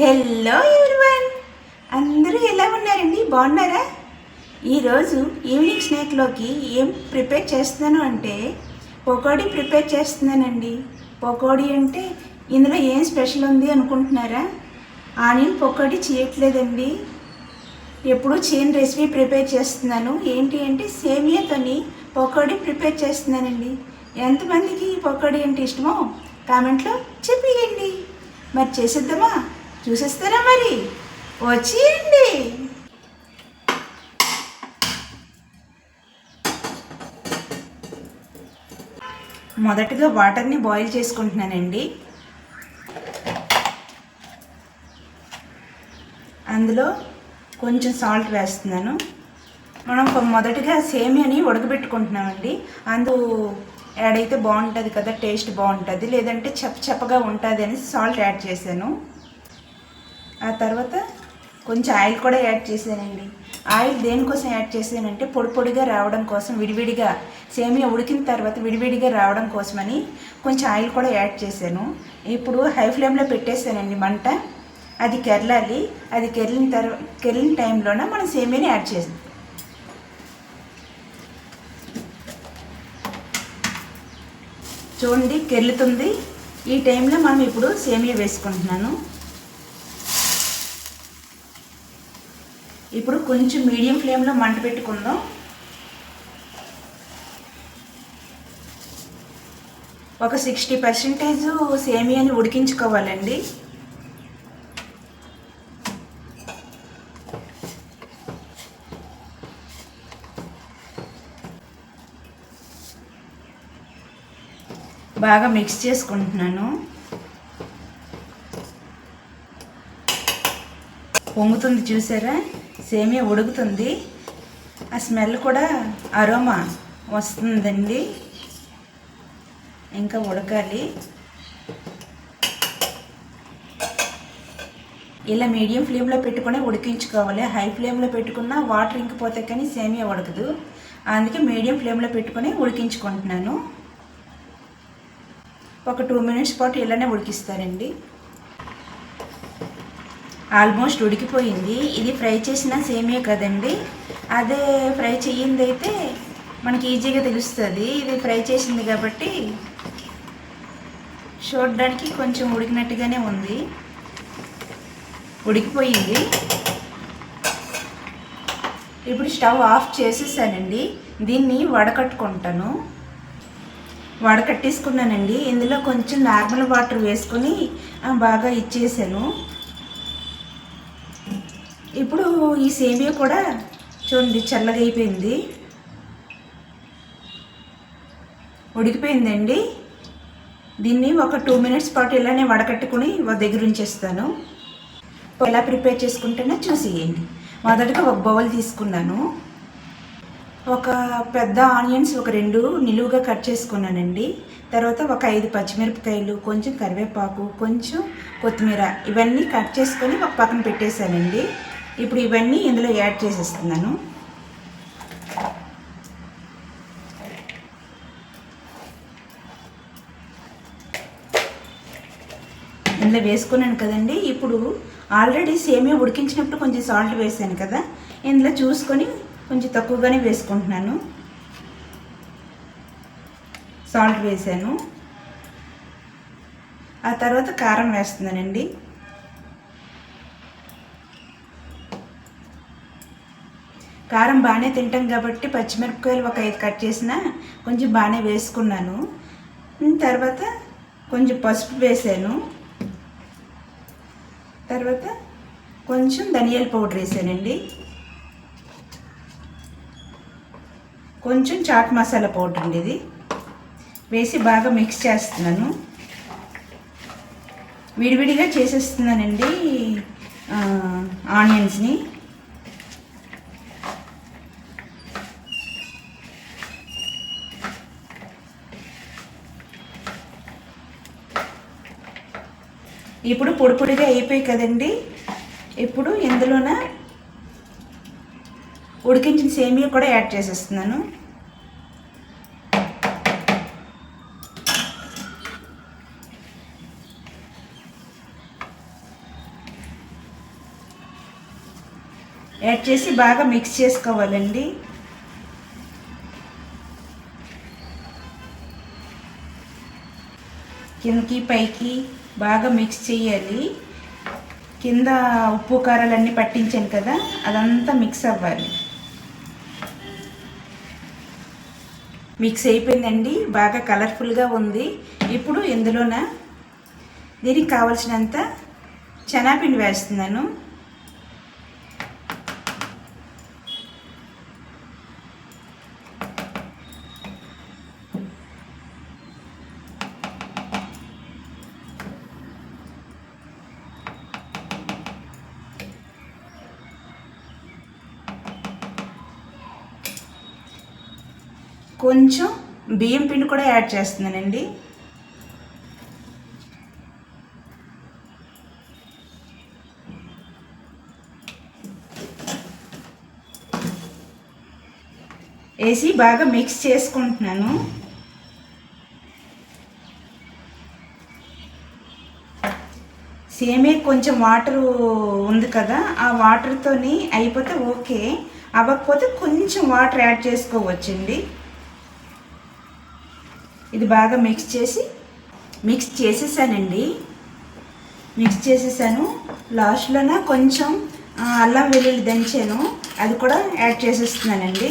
Hello everyone అందరూ ఎలా ఉన్నారండి? బాగున్నారా? ఈరోజు ఈవినింగ్ స్నాక్లోకి ఏం ప్రిపేర్ చేస్తున్నాను అంటే పకోడీ ప్రిపేర్ చేస్తున్నానండి. పకోడీ అంటే ఇందులో ఏం స్పెషల్ ఉంది అనుకుంటున్నారా? ఆనియన్ పకోడీ చేయట్లేదండి. ఎప్పుడు చేయని రెసిపీ ప్రిపేర్ చేస్తున్నాను. ఏంటి అంటే సేమియాతోని పకోడీ ప్రిపేర్ చేస్తున్నానండి. ఎంతమందికి ఈ పకోడీ అంటే ఇష్టమో కామెంట్లో చెప్పేయండి. మరి చేసేద్దామా? చూసేస్తారా మరి? వచ్చేయండి. మొదటగా వాటర్ని బాయిల్ చేసుకుంటున్నానండి. అందులో కొంచెం సాల్ట్ వేస్తున్నాను. మనం మొదటిగా సేమియాని ఉడకబెట్టుకుంటున్నామండి. అందు యాడ్ అయితే బాగుంటుంది కదా టేస్ట్ బాగుంటుంది. లేదంటే చప్ప చప్పగా ఉంటుంది అని సాల్ట్ యాడ్ చేశాను. ఆ తర్వాత కొంచెం ఆయిల్ కూడా యాడ్ చేశానండి. ఆయిల్ దేనికోసం యాడ్ చేసానంటే పొడి పొడిగా రావడం కోసం విడివిడిగా సేమియా ఉడికిన తర్వాత విడివిడిగా రావడం కోసమని కొంచెం ఆయిల్ కూడా యాడ్ చేశాను. ఇప్పుడు హై ఫ్లేమ్లో పెట్టేశానండి మంట. అది కెరలాలి. అది కెరిలిన తర్వాత కెరిలిన టైంలోనే మనం సేమియాని యాడ్ చేసాం చూడండి కెర్లుతుంది. ఈ టైంలో మనం ఇప్పుడు సేమియా వేసుకుంటున్నాను. ఇప్పుడు కొంచెం మీడియం ఫ్లేమ్లో మంట పెట్టుకుందాం. ఒక సిక్స్టీ పర్సెంటేజ్ సేమియాని ఉడికించుకోవాలండి. బాగా మిక్స్ చేసుకుంటున్నాను. పొంగుతుంది చూసారా? సేమియా ఉడుకుతుంది. ఆ స్మెల్ కూడా అరోమా వస్తుందండి. ఇంకా ఉడకాలి. ఇలా మీడియం ఫ్లేమ్లో పెట్టుకుని ఉడికించుకోవాలి. హై ఫ్లేమ్లో పెట్టుకున్న వాటర్ ఇంకిపోతే కానీ సేమియా ఉడకదు. అందుకే మీడియం ఫ్లేమ్లో పెట్టుకుని ఉడికించుకుంటున్నాను. ఒక టూ మినిట్స్ పాటు ఇలానే ఉడికిస్తారండి. ఆల్మోస్ట్ ఉడికిపోయింది. ఇది ఫ్రై చేసిన సేమియా కదండి. అదే ఫ్రై చేయింది అయితే మనకి ఈజీగా తెలుస్తుంది. ఇది ఫ్రై చేసింది కాబట్టి చూడడానికి కొంచెం ఉడికినట్టుగానే ఉంది. ఉడికిపోయింది. ఇప్పుడు స్టవ్ ఆఫ్ చేసేసానండి. దీన్ని వడకట్టుకుంటాను. వడకట్టేసుకున్నానండి. ఇందులో కొంచెం నార్మల్ వాటర్ వేసుకొని బాగా ఇచ్చేసాను. ఇప్పుడు ఈ సేమియా కూడా చూడండి చల్లగా అయిపోయింది. ఉడికిపోయిందండి. దీన్ని ఒక టూ మినిట్స్ పాటు ఇలానే వడకట్టుకుని దగ్గర ఉంచేస్తాను. ఎలా ప్రిపేర్ చేసుకుంటేనే చూసేయండి. మొదటగా ఒక బౌల్ తీసుకున్నాను. ఒక పెద్ద ఆనియన్స్ ఒక రెండు నిలువుగా కట్ చేసుకున్నానండి. తర్వాత ఒక ఐదు పచ్చిమిరపకాయలు కొంచెం కరివేపాకు కొంచెం కొత్తిమీర ఇవన్నీ కట్ చేసుకొని ఒక పక్కన పెట్టేశానండి. ఇప్పుడు ఇవన్నీ ఇందులో యాడ్ చేసేస్తున్నాను. ఇందులో వేసుకున్నాను కదండి. ఇప్పుడు ఆల్రెడీ సేమియా ఉడికించినప్పుడు కొంచెం సాల్ట్ వేసాను కదా. ఇందులో చూసుకొని కొంచెం తక్కువగానే వేసుకుంటున్నాను. సాల్ట్ వేసాను. ఆ తర్వాత కారం వేస్తున్నానండి. కారం బాగానే తింటాం కాబట్టి పచ్చిమిరపకాయలు ఒక ఐదు కట్ చేసిన కొంచెం బాగానే వేసుకున్నాను. తర్వాత కొంచెం పసుపు వేసాను. తర్వాత కొంచెం ధనియాల పౌడర్ వేసానండి. కొంచెం చాట్ మసాలా పౌడర్ అండి ఇది. వేసి బాగా మిక్స్ చేస్తున్నాను. విడివిడిగా చేసేస్తున్నానండి ఆనియన్స్ని. ఇప్పుడు పొడి పొడిగా అయిపోయి కదండి. ఇప్పుడు ఇందులోన ఉడికించిన సేమియా కూడా యాడ్ చేసేస్తున్నాను. యాడ్ చేసి బాగా మిక్స్ చేసుకోవాలండి. కిందకి పైకి బాగా మిక్స్ చేయాలి. కింద ఉప్పు కారాలన్నీ పట్టించాను కదా అదంతా మిక్స్ అవ్వాలి. మిక్స్ అయిపోయిందండి. బాగా కలర్ఫుల్గా ఉంది. ఇప్పుడు ఇందులోన దీనికి కావలసినంత శనగపిండి వేస్తున్నాను. కొంచెం బియ్యం పిండి కూడా యాడ్ చేస్తున్నానండి. వేసి బాగా మిక్స్ చేసుకుంటున్నాను. సేమే కొంచెం వాటర్ ఉంది కదా ఆ వాటర్తోని అయిపోతే ఓకే. అవ్వకపోతే కొంచెం వాటర్ యాడ్ చేసుకోవచ్చండి. ఇది బాగా మిక్స్ చేసి మిక్స్ చేసేసానండి. మిక్స్ చేసేసాను. లాస్ట్లోన కొంచెం అల్లం వెల్లుల్లి దంచాను. అది కూడా యాడ్ చేసేస్తున్నానండి.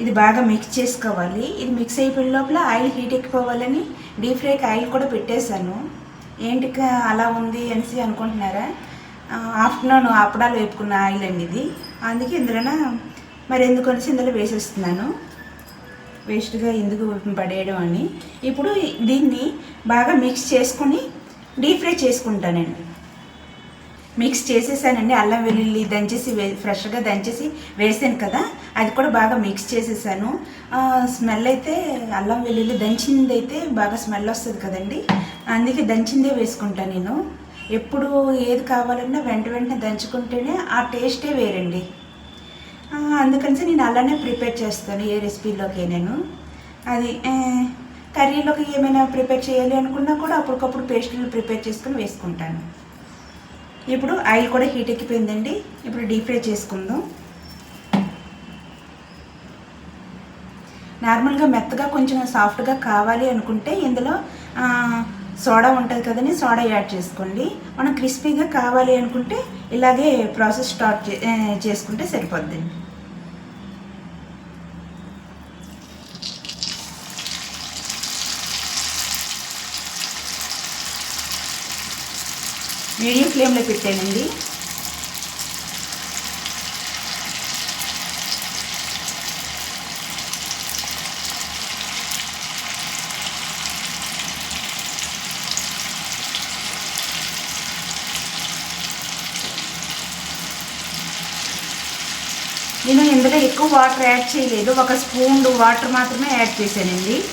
ఇది బాగా మిక్స్ చేసుకోవాలి. ఇది మిక్స్ అయిపోయిన లోపల ఆయిల్ హీట్ ఎక్కిపోవాలని డీప్ ఫ్రైకి ఆయిల్ కూడా పెట్టేశాను. ఏంటి అలా ఉంది అనేసి అనుకుంటున్నారా? ఆఫ్టర్నూన్ అప్పడాలు వేపుకున్న ఆయిల్ అండి ఇది. అందుకే ఇందులోన మరి ఎందుకనేసి ఇందులో వేసేస్తున్నాను? వేస్ట్గా ఎందుకు పడేయడం అని. ఇప్పుడు దీన్ని బాగా మిక్స్ చేసుకుని డీప్ ఫ్రై చేసుకుంటానండి మిక్స్ చేసేసానండి అల్లం వెల్లుల్లి దంచేసి వే ఫ్రెష్గా దంచేసి వేసాను కదా అది కూడా బాగా మిక్స్ చేసేసాను. స్మెల్ అయితే అల్లం వెల్లుల్లి దంచింది అయితే బాగా స్మెల్ వస్తుంది కదండి అందుకే దంచిందే వేసుకుంటాను నేను. ఎప్పుడు ఏది కావాలన్నా వెంట వెంటనే దంచుకుంటేనే ఆ టేస్టే వేరండి. అందుకని నేను అలానే ప్రిపేర్ చేస్తాను ఏ రెసిపీలోకి నేను అది కర్రీలోకి ఏమైనా ప్రిపేర్ చేయాలి అనుకున్నా కూడా అప్పటికప్పుడు పేస్ట్లు ప్రిపేర్ చేసుకుని వేసుకుంటాను. ఇప్పుడు ఆయిల్ కూడా హీట్ ఎక్కిపోయిందండి. ఇప్పుడు డీప్ ఫ్రై చేసుకుందాం. నార్మల్గా మెత్తగా కొంచెం సాఫ్ట్గా కావాలి అనుకుంటే ఇందులో సోడా ఉంటుంది కదండి సోడా యాడ్ చేసుకోండి. మనం క్రిస్పీగా కావాలి అనుకుంటే ఇలాగే ప్రాసెస్ స్టార్ట్ చే- చేసుకుంటే సరిపోద్దండి మీడియం ఫ్లేమ్లో పెట్టానండి నేను ఇందులో ఎక్కువ వాటర్ యాడ్ చేయలేదు. ఒక స్పూన్ వాటర్ మాత్రమే యాడ్ చేశానండి.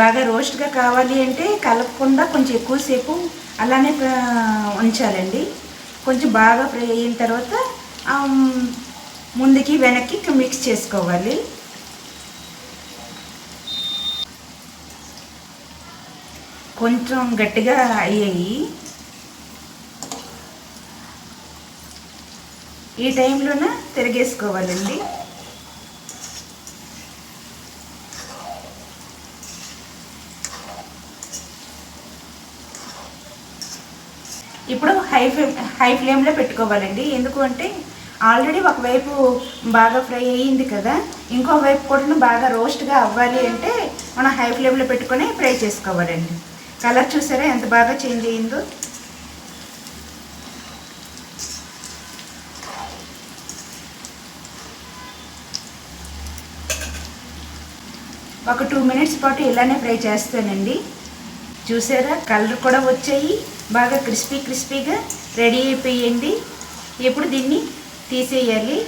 బాగా రోస్ట్గా కావాలి అంటే కలపకుండా కొంచెం ఎక్కువసేపు అలానే ఉంచాలండి. కొంచెం బాగా ఫ్రై అయిన తర్వాత ముందుకి వెనక్కి మిక్స్ చేసుకోవాలి. కొంచెం గట్టిగా అయ్యాయి. ఈ టైంలోన తిరిగేసుకోవాలండి. ఇప్పుడు హై ఫ్లేమ్ హై ఫ్లేమ్లో పెట్టుకోవాలండి. ఎందుకు అంటే ఆల్రెడీ ఒకవైపు బాగా ఫ్రై అయ్యింది కదా ఇంకో వైపు కూడా బాగా రోస్ట్గా అవ్వాలి అంటే మనం హై ఫ్లేమ్లో పెట్టుకొని ఫ్రై చేసుకోవాలండి. కలర్ చూసారా ఎంత బాగా చేంజ్ అయ్యిందో? ఒక టూ మినిట్స్ పాటు ఇలానే ఫ్రై చేస్తానండి. చూసారా? కలర్ కూడా వచ్చాయి. బాగా క్రిస్పీ క్రిస్పీగా రెడీ అయిపోయింది. ఇప్పుడు దీన్ని తీసేయాలి.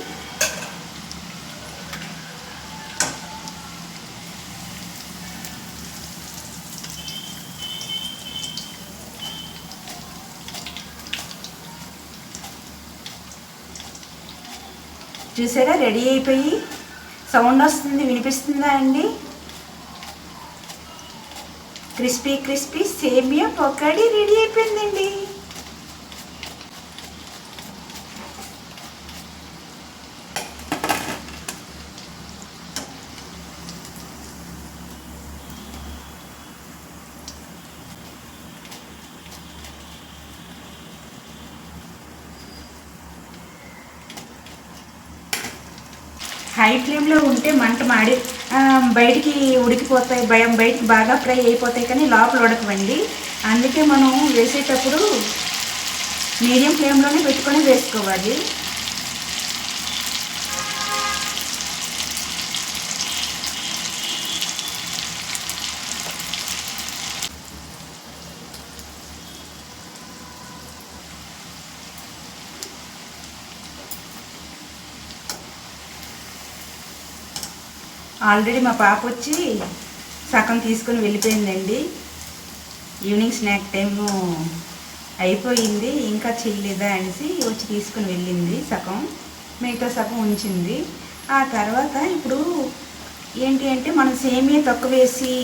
చూసారా? రెడీ అయిపోయి. సౌండ్ వస్తుంది వినిపిస్తుందా అండి? క్రిస్పీ క్రిస్పీ సేమియా పొకాడి రెడీ అయిపోయిందండి. హై ఫ్లేమ్లో ఉంటే మంట మాడి బయటికి ఉడికిపోతాయి భయం బయటికి బాగా ఫ్రై అయిపోతాయి కానీ లోపల ఉడకవండి. అందుకే మనం వేసేటప్పుడు మీడియం ఫ్లేమ్లోనే పెట్టుకొని వేసుకోవాలి. ఆల్రెడీ మా పాప వచ్చి సగం తీసుకొని వెళ్ళిపోయిందండి. ఈవినింగ్ స్నాక్ టైము అయిపోయింది ఇంకా చేయలేదా అనేసి వచ్చి తీసుకుని వెళ్ళింది సగం. మిగతా సగం ఉంచింది. ఆ తర్వాత ఇప్పుడు ఏంటి అంటే మనం సేమియా తక్కువ వేసి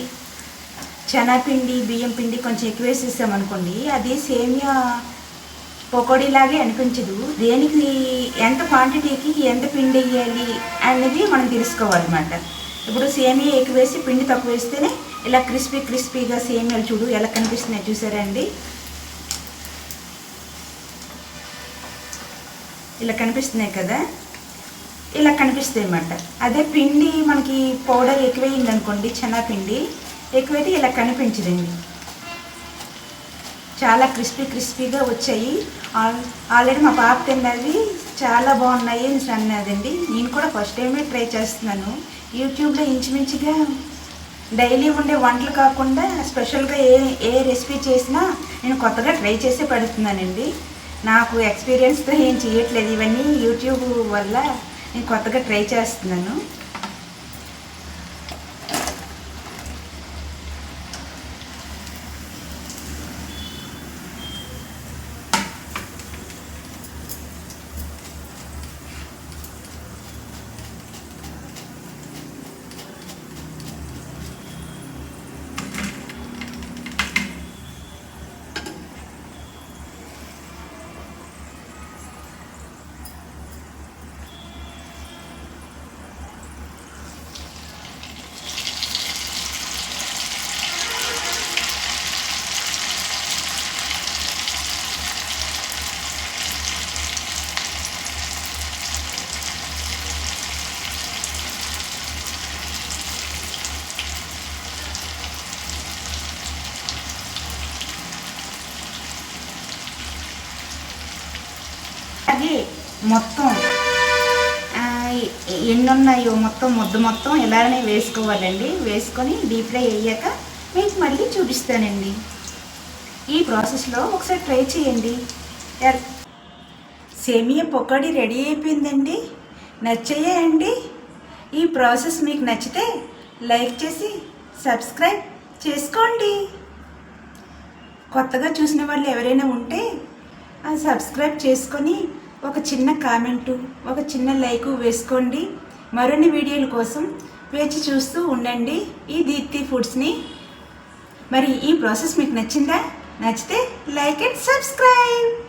శనగపిండి బియ్యం పిండి కొంచెం ఎక్కువ వేసేసామనుకోండి అది సేమియా పకోడీలాగే అనిపించదు. దేనికి ఎంత క్వాంటిటీకి ఎంత పిండి వేయాలి అనేది మనం తెలుసుకోవాలన్నమాట. ఇప్పుడు సేమియా ఎక్కువ వేసి పిండి తక్కువ వేస్తేనే ఇలా క్రిస్పీ క్రిస్పీగా సేమియాలు చూడు ఎలా కనిపిస్తున్నాయి చూసారా అండి? ఇలా కనిపిస్తున్నాయి కదా? ఇలా కనిపిస్తాయి అన్నమాట. అదే పిండి మనకి పౌడర్ ఎక్కువైంది అనుకోండి పిండి ఎక్కువైతే ఇలా కనిపించదండి. చాలా క్రిస్పీ క్రిస్పీగా వచ్చాయి. ఆల్ ఆల్రెడీ మా పాప తిన్నది చాలా బాగున్నాయి అని అన్నదండి. నేను కూడా ఫస్ట్ టైమే ట్రై చేస్తున్నాను. యూట్యూబ్లో ఇంచుమించుగా డైలీ ఉండే వంటలు కాకుండా స్పెషల్గా ఏ ఏ రెసిపీ చేసినా నేను కొత్తగా ట్రై చేసి పెడుతున్నానండి. నాకు ఎక్స్పీరియన్స్తో ఏం చేయట్లేదు. ఇవన్నీ యూట్యూబ్ వల్ల నేను కొత్తగా ట్రై చేస్తున్నాను. మొత్తం. ఎన్ని ఉన్నాయో మొత్తం ముద్ద మొత్తం ఇలానే వేసుకోవాలండి. వేసుకొని డీప్ ఫ్రై అయ్యాక మీకు మళ్ళీ చూపిస్తానండి. ఈ ప్రాసెస్లో ఒకసారి ట్రై చేయండి. సేమియా పొక్కడి రెడీ అయిపోయిందండి. నచ్చాయా అండి? ఈ ప్రాసెస్ మీకు నచ్చితే లైక్ చేసి సబ్స్క్రైబ్ చేసుకోండి. కొత్తగా చూసిన వాళ్ళు ఎవరైనా ఉంటే ఆ సబ్స్క్రైబ్ చేసుకొని ఒక చిన్న కామెంటు ఒక చిన్న లైకు వేసుకోండి. మరిన్ని వీడియోల కోసం వేచి చూస్తూ ఉండండి. ఈ దీప్తి ఫుడ్స్ని. మరి ఈ ప్రాసెస్ మీకు నచ్చిందా? నచ్చితే లైక్ అండ్ సబ్స్క్రైబ్.